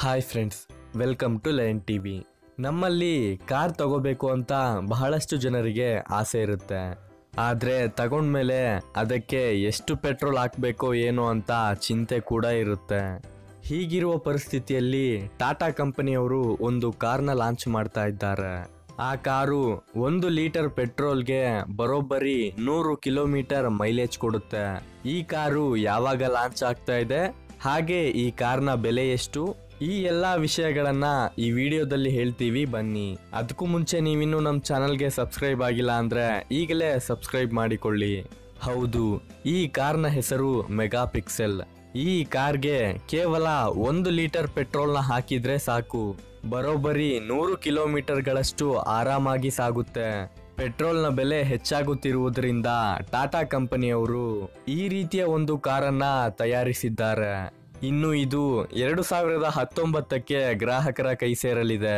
Hi friends welcome to Line T V ನಮ್ಮಲ್ಲಿ car ತಗೋಬೇಕು ಅಂತ ಬಹಳಷ್ಟು ಜನರಿಗೆ ಆಸೆ ಇರುತ್ತೆ. ಆದರೆ ತಗೊಂಡ್ಮೇಲೆ ಅದಕ್ಕೆ ಎಷ್ಟು ಪೆಟ್ರೋಲ್ ಹಾಕಬೇಕು ಏನೋ ಅಂತ ಚಿಂತೆ ಕೂಡ ಇರುತ್ತೆ. ಹೀಗಿರುವ ಪರಿಸ್ಥಿತಿಯಲ್ಲಿ ಟಾಟಾ ಕಂಪನಿಯವರು ಒಂದು ಕಾರ್ನ ಲಾಂಚ್ ಮಾಡ್ತಾ ಇದ್ದಾರೆ. ಆ ಕಾರು ಒಂದು ಲೀಟರ್ ಪೆಟ್ರೋಲ್ಗೆ ಬರೋಬ್ಬರಿ ನೂರು ಕಿಲೋಮೀಟರ್ ಮೈಲೇಜ್ ಕೊಡುತ್ತೆ. ಈ ಕಾರು ಯಾವಾಗ ಲಾಂಚ್ ಆಗ್ತಾ ಇದೆ? ಹಾಗೆ ಈ ಕಾರ್ನ ಬೆಲೆ ಎಷ್ಟು? ಈ ಎಲ್ಲಾ ವಿಷಯಗಳನ್ನ ಈ ವಿಡಿಯೋದಲ್ಲಿ ಹೇಳ್ತೀವಿ, ಬನ್ನಿ. ಅದಕ್ಕೂ ಮುಂಚೆ ನೀವಿನ್ನು ನಮ್ಮ ಚಾನಲ್ಗೆ ಸಬ್ಸ್ಕ್ರೈಬ್ ಆಗಿಲ್ಲ ಅಂದ್ರೆ ಈಗಲೇ ಸಬ್ಸ್ಕ್ರೈಬ್ ಮಾಡಿಕೊಳ್ಳಿ. ಹೌದು, ಈ ಕಾರ್ನ ಹೆಸರು ಮೆಗಾ ಪಿಕ್ಸೆಲ್ ಈ ಕಾರ್ಗೆ ಕೇವಲ ಒಂದು ಲೀಟರ್ ಪೆಟ್ರೋಲ್ನ ಹಾಕಿದ್ರೆ ಸಾಕು. ಬರೋಬ್ಬರಿ ನೂರು ಕಿಲೋಮೀಟರ್ಗಳಷ್ಟು ಆರಾಮಾಗಿ ಸಾಗುತ್ತೆ. ಪೆಟ್ರೋಲ್ನ ಬೆಲೆ ಹೆಚ್ಚಾಗುತ್ತಿರುವುದರಿಂದ ಟಾಟಾ ಕಂಪನಿಯವರು ಈ ರೀತಿಯ ಒಂದು ಕಾರನ್ನ ತಯಾರಿಸಿದ್ದಾರೆ. ಇನ್ನು ಇದು ಎರಡು ಸಾವಿರದ ಹತ್ತೊಂಬತ್ತಕ್ಕೆ ಗ್ರಾಹಕರ ಕೈ ಸೇರಲಿದೆ.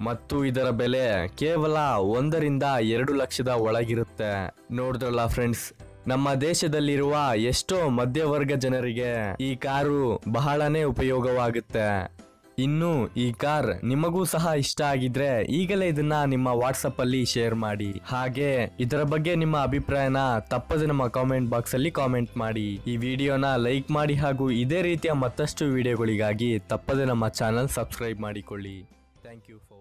ಮತ್ತು ಇದರ ಬೆಲೆ ಕೇವಲ ಒಂದರಿಂದ ಎರಡು ಲಕ್ಷದ ಒಳಗಿರುತ್ತೆ. ನೋಡಿದ್ರಲ್ಲ ಫ್ರೆಂಡ್ಸ್, ನಮ್ಮ ದೇಶದಲ್ಲಿರುವ ಎಷ್ಟೋ ಮಧ್ಯವರ್ಗ ಜನರಿಗೆ ಈ ಕಾರು ಬಹಳನೇ ಉಪಯೋಗವಾಗುತ್ತೆ. ಇನ್ನು ಈ ಕಾರ್ ನಿಮಗೂ ಸಹ ಇಷ್ಟ ಆಗಿದ್ರೆ ಈಗಲೇ ಇದನ್ನ ನಿಮ್ಮ ವಾಟ್ಸಪ್ ಅಲ್ಲಿ ಶೇರ್ ಮಾಡಿ. ಹಾಗೆ ಇದರ ಬಗ್ಗೆ ನಿಮ್ಮ ಅಭಿಪ್ರಾಯನ ತಪ್ಪದೆ ನಮ್ಮ ಕಾಮೆಂಟ್ ಬಾಕ್ಸ್ ಅಲ್ಲಿ ಕಾಮೆಂಟ್ ಮಾಡಿ. ಈ ವಿಡಿಯೋನ ಲೈಕ್ ಮಾಡಿ ಹಾಗೂ ಇದೇ ರೀತಿಯ ಮತ್ತಷ್ಟು ವಿಡಿಯೋಗಳಿಗಾಗಿ ತಪ್ಪದೆ ನಮ್ಮ ಚಾನಲ್ ಸಬ್ಸ್ಕ್ರೈಬ್ ಮಾಡಿಕೊಳ್ಳಿ. Thank you for